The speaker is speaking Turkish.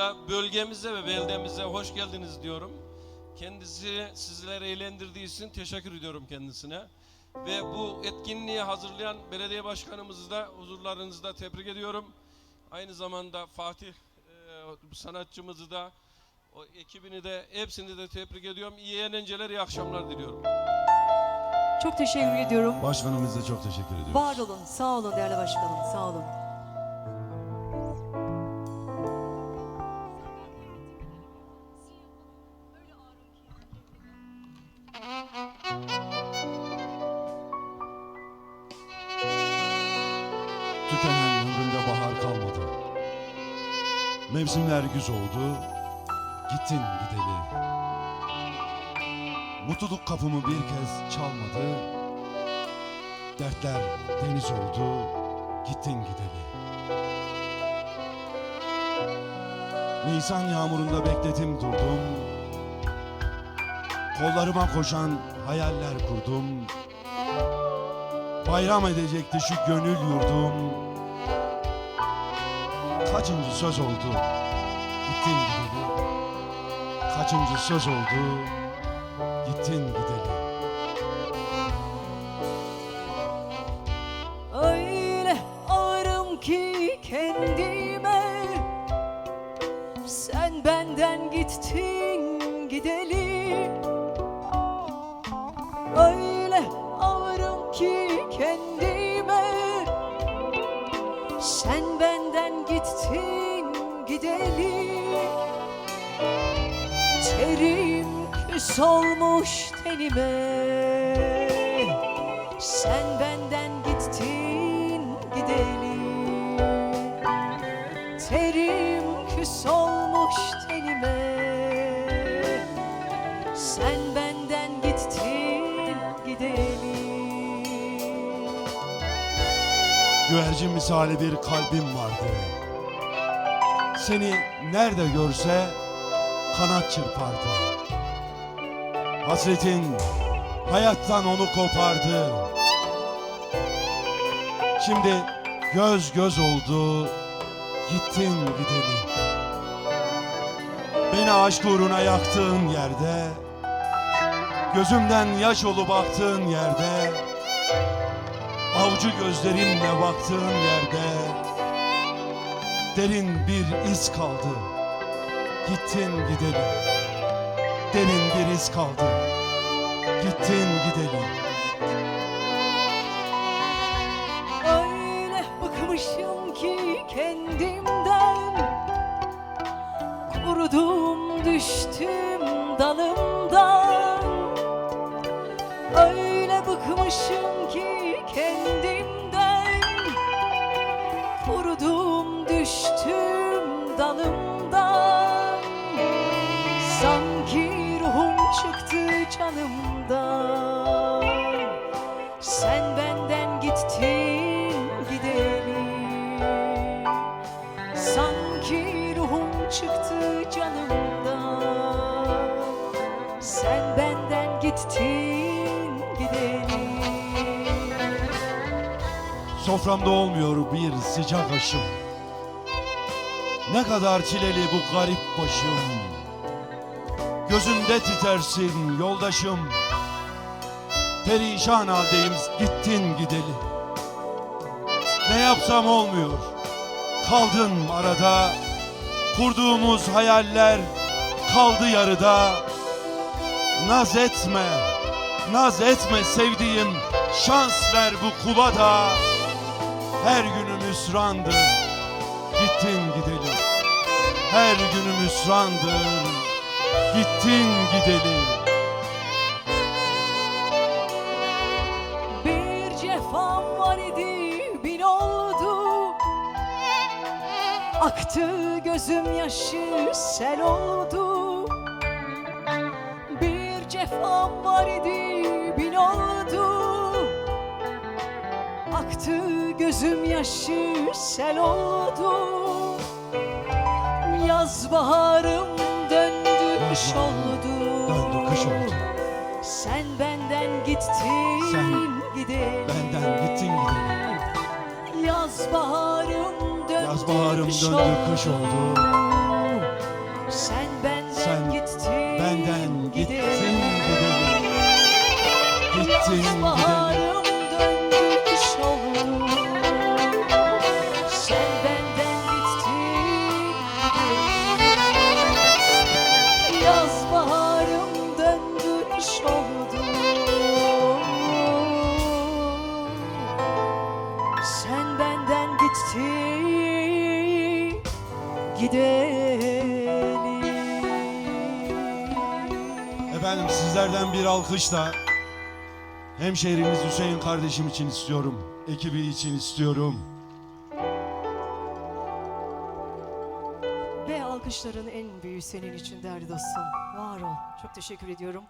Kazımıza, bölgemize ve beldemize hoş geldiniz diyorum. Kendisi sizleri eğlendirdiği için teşekkür ediyorum kendisine. Ve bu etkinliği hazırlayan belediye başkanımızı da huzurlarınızda tebrik ediyorum. Aynı zamanda Fatih e, sanatçımızı da o ekibini de hepsini de tebrik ediyorum. İyi eğlenceler, iyi akşamlar diliyorum. Çok teşekkür ediyorum. Başkanımıza çok teşekkür ediyoruz. Var olun, sağ olun değerli başkanım, sağ olun. Mevsimler güz oldu. Gittin gideli. Mutluluk kapımı bir kez çalmadı. Dertler deniz oldu. Gittin gideli. Nisan yağmurunda bekledim durdum. Kollarıma koşan hayaller kurdum. Bayram edecekti şu gönül yurdum. Kaçıncı söz oldu? Gittin gideli. Kaçıncı söz oldu? Gittin gideli. Öyle ağırım ki kendime Sen benden gittin gideli Öyle ağırım ki kendime Sen benden gittin gideli Terim küs olmuş tenime. Sen benden gittin gideli Güvercin misali bir kalbim vardı. Seni nerede görse kanat çırpardı. Hasretin hayattan onu kopardı. Şimdi göz göz oldu, gittin gideli. Beni aşk uğruna yaktığın yerde, gözümden yaş olup aktığın yerde, Avucu gözlerimle baktığın yerde Derin bir iz kaldı. Gittin gidelim. Derin bir iz kaldı. Gittin gidelim. Öyle bıkmışım ki kendimden. Kurudum düştüm dalımdan. Öyle bıkmışım ki kendimden düştüm dalımdan. Sanki ruhum çıktı canımdan. Sen benden gittin gideli Sanki ruhum çıktı canımdan. Sen benden gittin gideli Soframda olmuyor bir sıcak aşım Ne kadar çileli bu garip başım. Gözünde titersin yoldaşım. Perişan haldeyim gittin gideli. Ne yapsam olmuyor. Kaldım arada. Kurduğumuz hayaller kaldı yarıda. Naz etme Naz etme sevdiğim. Şans ver bu kula da Her günüm hüsrandır Gittin gidelim. Her günüm hüsrandır Gittin gidelim. Bir cefam var idi bin oldu. Aktı gözüm yaşı sel oldu. Bir cefam var idi bin oldu. Aktı gözüm yaşı sel oldu Yaz baharım döndü kış oldu. Döndü kış oldu. Sen benden gittin Sen gidelim Benden gittin gidelim Yaz baharım döndü Yaz baharım kış döndü kış oldu. Sen gidelim Efendim sizlerden bir alkışla hemşehrimiz Hüseyin kardeşim için istiyorum. Ekibi için istiyorum. Ve alkışların en büyüğü senin için değerli dostum. Var ol. Çok teşekkür ediyorum.